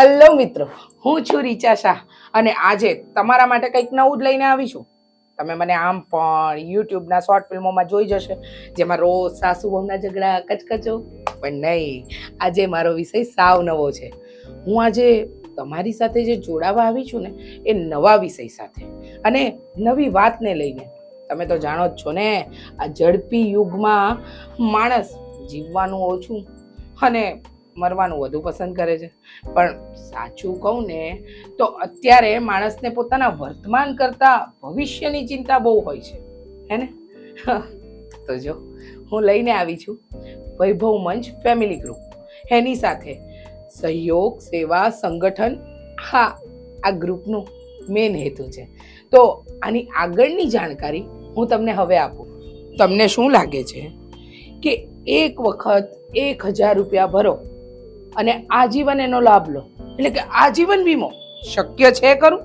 Hello મિત્રો. હું છું રીચા શાહ અને આજે તમારા માટે કંઈક નવું જ લઈને આવી છું તમે મને આમ પણ યુટ્યુબના શોર્ટ ફિલ્મોમાં જોઈ જશે, જેમાં રોજ સાસુ બહુના ઝઘડા, કચકચો. પણ નહીં, આજે મારો વિષય સાવ નવો છે. હું આજે તમારી સાથે જે જોડાવા આવી છું ને, એ નવા વિષય સાથે. અને નવી વાતને લઈને. તમે તો જાણો જ છો ને, આ ઝડપી યુગમાં માણસ જીવવાનું ઓછું અને મરવાનું વધુ પસંદ કરે છે. પણ સાચું કહું ને, તો અત્યારે માણસને પોતાના વર્તમાન કરતાં ભવિષ્યની ચિંતા બહુ હોય છે. હે ને? તો જો, હું લઈને આવી છું. વૈભવ મંચ ફેમિલી ગ્રુપ. એની સાથે સહયોગ, સેવા, સંગઠન, હા, આ ગ્રુપનું મેન હેતુ છે. તો આની આગળની જાણકારી હું તમને હવે આપું. તમને શું લાગે છે? કે એક વખત એક હજાર રૂપિયા ભરો. અને આજીવન એનો લાભ લો. એટલે કે આજીવન વીમો. શક્ય છે ખરું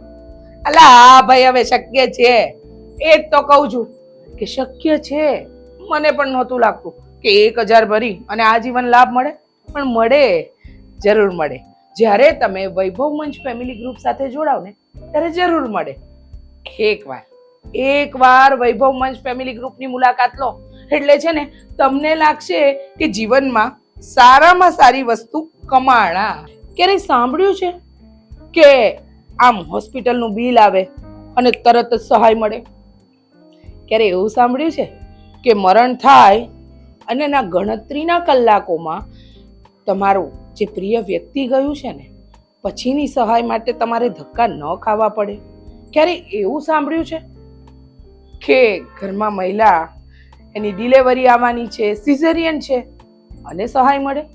અલા, હા ભાઈ, હવે શક્ય છે. એ જ તો કહું છું કે શક્ય છે. મને પણ નહોતું લાગતું કે એક હજાર ભરી અને આજીવન લાભ મળે. પણ મળે, જરૂર મળે. જ્યારે તમે વૈભવ મંચ ફેમિલી ગ્રુપ સાથે જોડાવ ને, ત્યારે જરૂર મળે. એકવાર એકવાર વૈભવ મંચ ફેમિલી ગ્રુપની મુલાકાત લો. એટલે છે ને, તમને લાગશે કે જીવનમાં સારામાં સારી વસ્તુ કમાણા. ક્યારેય સાંભળ્યું છે કે આમ હોસ્પિટલનું બિલ આવે અને તરત જ સહાય મળે? ક્યારે એવું સાંભળ્યું છે કે મરણ થાય અને એના ગણતરીના કલાકોમાં તમારું જે પ્રિય વ્યક્તિ ગયું છે ને, પછીની સહાય માટે તમારે ધક્કા ન ખાવા પડે? ક્યારે એવું સાંભળ્યું છે કે ઘરમાં મહિલા એની ડિલેવરી આવવાની છે, સિઝેરિયન છે અને સહાય મળે?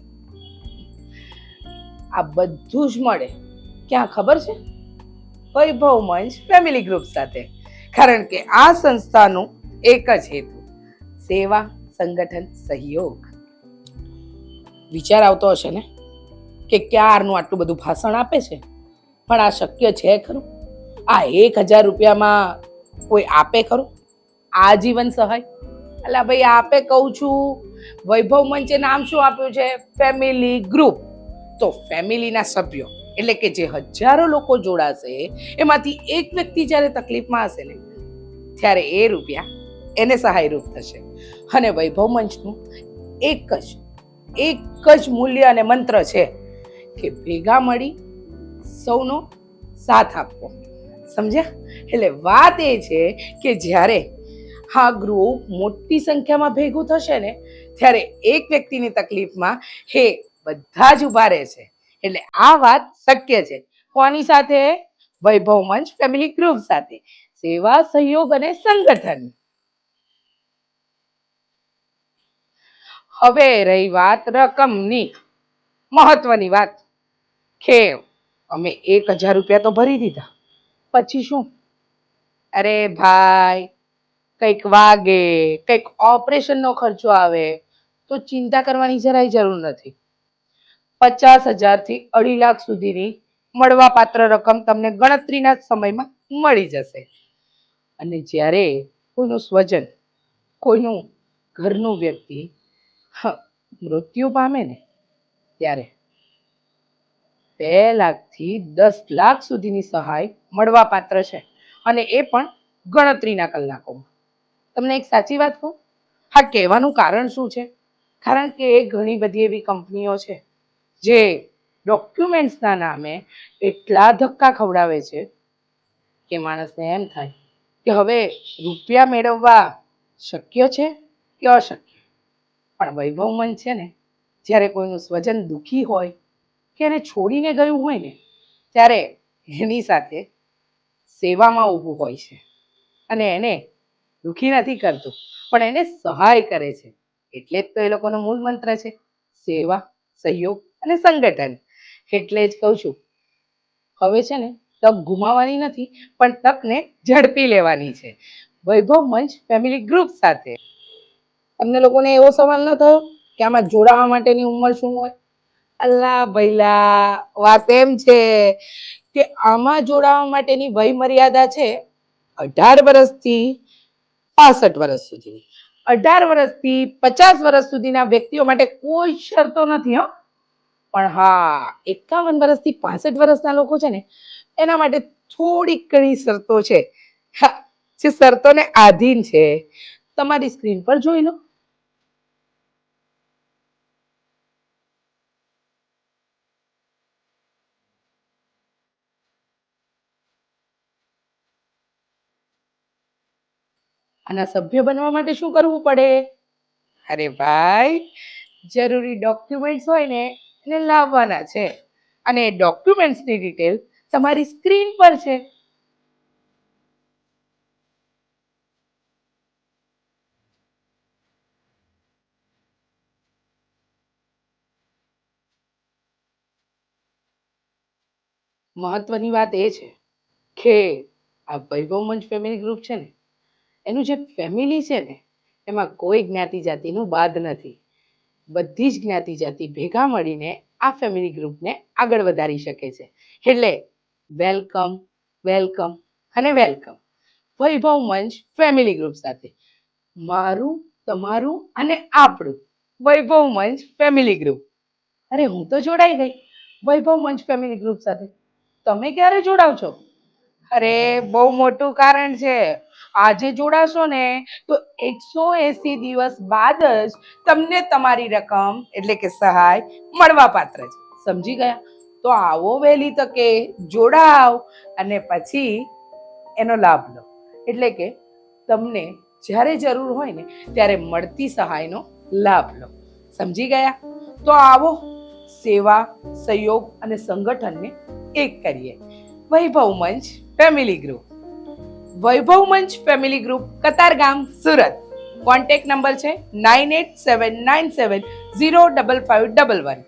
આ બધું જ મળે. ક્યાં ખબર છે? વૈભવ મંચ ફેમિલી ગ્રુપ સાથે. કારણ કે આ સંસ્થાનું એક જ હેતુ, સેવા, સંગઠન, સહયોગ. વિચાર આવતો હશે ને? કે ક્યારનું આટલું બધું ભાષણ આપે છે? પણ આ શક્ય છે ખરું? આ એક હજાર રૂપિયામાં કોઈ આપે ખરું? આજીવન સહાય? અલા ભાઈ, આપે કહું છું, વૈભવ મંચે નામ શું આપ્યું છે? Family group. તો ફેમિલીના સભ્યો, એટલે કે જે હજારો લોકો જોડાશે, એમાંથી એક વ્યક્તિ જ્યારે તકલીફમાં હશે ને, ત્યારે એ રૂપિયા એને સહાયરૂપ થશે. અને વૈભવ મંચનું એક જ એક જ મૂલ્ય અને મંત્ર છે કે ભેગા મળી સૌનો સાથ આપવો. સમજ્યા? એટલે વાત એ છે કે જ્યારે આ ગ્રુપ મોટી સંખ્યામાં ભેગું થશે ને, ત્યારે એક વ્યક્તિની તકલીફમાં હે બધા જ ઊભા રહે છે. એટલે આ વાત શક્ય છે. કોની સાથે? વૈભવ મંચ ફેમિલી ગ્રુપ સાથે. સેવા, સહયોગ અને સંગઠન. હવે રહી વાત રકમની. મહત્વની વાત. કે અમે એક હજાર રૂપિયા તો ભરી દીધા. પછી શું? અરે ભાઈ, કંઈક વાગે, કંઈક ઓપરેશનનો ખર્ચો આવે. તો ચિંતા કરવાની જરાય જરૂર નથી. પચાસ હજારથી અઢી લાખ સુધીની મળવાપાત્ર રકમ તમને ગણતરીના સમયમાં મળી જશે. અને જ્યારે કોઈનું સ્વજન, કોઈનું ઘરનું વ્યક્તિ મૃત્યુ પામે ને, ત્યારે બે લાખથી દસ લાખ સુધીની સહાય મળવાપાત્ર છે. અને એ પણ ગણતરીના કલાકોમાં. તમને એક સાચી વાત કહું? હા, કહેવાનું કારણ શું છે? કારણ કે એ ઘણી બધી એવી કંપનીઓ છે જે ડોક્યુમેન્ટ્સના નામે એટલા ધક્કા ખવડાવે છે કે માણસને એમ થાય કે હવે રૂપિયા મેળવવા શક્ય છે કે અશક્ય? પણ વૈભવ મન છે ને, જ્યારે કોઈનું સ્વજન દુઃખી હોય કે એને છોડીને ગયું હોય ને, ત્યારે એની સાથે સેવામાં ઊભું હોય છે. અને એને દુઃખી નથી કરતું, પણ એને સહાય કરે છે. એટલે જ તો એ લોકોનો મૂળ મંત્ર છે, સેવા, સહયોગ અને સંગઠન. એટલે જ કહું છું, હવે છે ને તક ગુમાવવાની નથી, પણ તકને ઝડપી લેવાની છે. વૈભવ મંચ ફેમિલી ગ્રુપ સાથે. તમને લોકોને એવો સવાલ ન થયો કે આમાં જોડાવા માટેની ઉંમર શું હોય? અલ્લા ભૈલા વાત એમ છે કે આમાં જોડાવા માટેની વય મર્યાદા છે અઢાર વર્ષથી પાસઠ વર્ષ સુધીની અઢાર વર્ષથી પચાસ વર્ષ સુધીના વ્યક્તિઓ માટે કોઈ શરતો નથી, હો. પણ હા, એકાવન વર્ષથી પાસઠ વર્ષના લોકો છે ને, એના માટે થોડીક ઘણી શરતો છે. જે શરતોને આધીન છે. તમારી સ્ક્રીન પર જોઈ લો. આના સભ્ય બનવા માટે શું કરવું પડે? અરે ભાઈ, જરૂરી ડોક્યુમેન્ટ્સ હોય ને એને લાવવાના છે. અને ડોક્યુમેન્ટ્સની ડિટેલ તમારી સ્ક્રીન પર છે. મહત્વની વાત એ છે કે આ વૈભવ મંચ ફેમિલી ગ્રુપ છે ને, એનું જે ફેમિલી છે ને, એમાં કોઈ જ્ઞાતિ જાતિનું બાદ નથી. બધી જ જ્ઞાતિ જાતિ ભેગા મળીને આ ફેમિલી ગ્રુપને આગળ વધારી શકે છે. એટલે વેલકમ વેલકમ અને welcome Vaibhav Manch family group સાથે. મારું, તમારું અને આપણું વૈભવ મંચ ફેમિલી ગ્રુપ અરે, હું તો જોડાઈ ગઈ. વૈભવ મંચ ફેમિલી ગ્રુપ સાથે. તમે ક્યારે જોડાવ છો? અરે, બહુ મોટું કારણ છે. આજે જોડાશો ને, તો એકસો એસી દિવસ બાદ જ તમને તમારી રકમ એટલે કે સહાય મળવા પાત્ર છે. સમજી ગયા? તો આવો વહેલી તકે જોડાવ અને પછી એનો લાભ લો. એટલે કે તમને જ્યારે જરૂર હોય ને, ત્યારે મળતી સહાયનો લાભ લો. સમજી ગયા? તો આવો સેવા, સહયોગ અને સંગઠનને એક કરીએ. વૈભવ મંચ, family group. Vaibhav Manch family group, Katargam, Surat. Contact number છે nine eight seven nine seven zero double five double one.